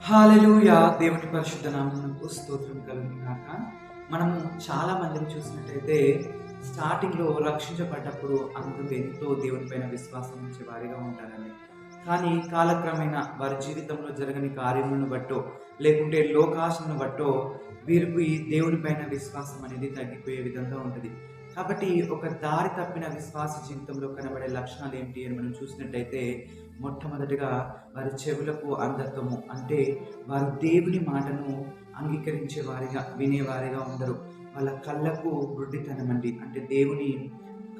Hallelujah. దేవుని పరిశుద్ధ నామమునకు స్తోత్రం కలుగును మనం మనము చాలా మందిని చూసినట్టయితే స్టార్టింగ్లో రక్షించబడ్డప్పుడు అందరూ ఎంతో దేవుని పైన విశ్వాసం ఉంచే వారిగా ఉంటారండి. కానీ కాలక్రమేణా వారి జీవితంలో జరగని కార్యములను బట్టో లేకుంటే లోకాశను బట్టో వీరికి దేవుని పైన విశ్వాసం అనేది తగ్గిపోయే విధంగా ఉంటుంది. కాబట్టి ఒక దారి తప్పిన విశ్వాస జీవితంలో కనబడే లక్షణాలు ఏంటి అని మనం చూసినట్టయితే మొట్టమొదటిగా వారి చెవులకు అంధత్వము అంటే వారు దేవుని మాటను అంగీకరించే వారిగా వినేవారిగా ఉండరు. వాళ్ళ కళ్ళకు గుడ్డితనం అండి. అంటే దేవుని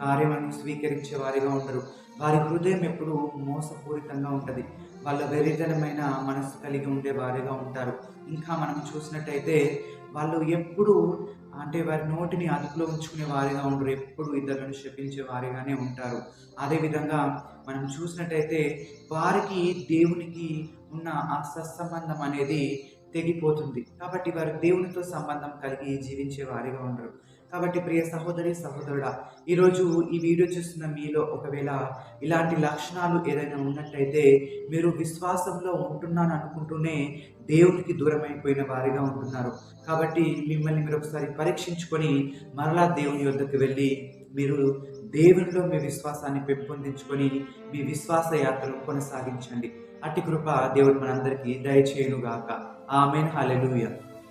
కార్యమని స్వీకరించే వారిగా ఉండరు. వారి హృదయం ఎప్పుడు మోసపూరితంగా ఉంటుంది. వాళ్ళ వెరితనమైన మనసు కలిగి ఉండే వారిగా ఉంటారు. ఇంకా మనం చూసినట్టయితే వాళ్ళు ఎప్పుడు అంటే వారి నోటిని అదుపులో ఉంచుకునే వారిగా ఉండరు. ఎప్పుడు ఇతరులను శపించే వారిగానే ఉంటారు. అదేవిధంగా మనం చూసినట్టయితే వారికి దేవునికి ఉన్న ఆ సత్సంబంధం అనేది తెగిపోతుంది. కాబట్టి వారు దేవునితో సంబంధం కలిగి జీవించే వారిగా ఉండరు. కాబట్టి ప్రియ సహోదరి సహోదరుడా ఈరోజు ఈ వీడియో చూస్తున్న మీలో ఒకవేళ ఇలాంటి లక్షణాలు ఏదైనా ఉన్నట్టయితే మీరు విశ్వాసంలో ఉంటున్నాను అనుకుంటూనే దేవునికి దూరమైపోయిన వారిగా ఉంటున్నారు. కాబట్టి మిమ్మల్ని మీరు ఒకసారి పరీక్షించుకొని మరలా దేవుని యొద్దకు వెళ్ళి మీరు దేవునిలో మీ విశ్వాసాన్ని పెంపొందించుకొని మీ విశ్వాస యాత్రను కొనసాగించండి. అట్టి కృప దేవుడు మనందరికీ దయచేయునుగాక. ఆమెన్. హాలెలుయా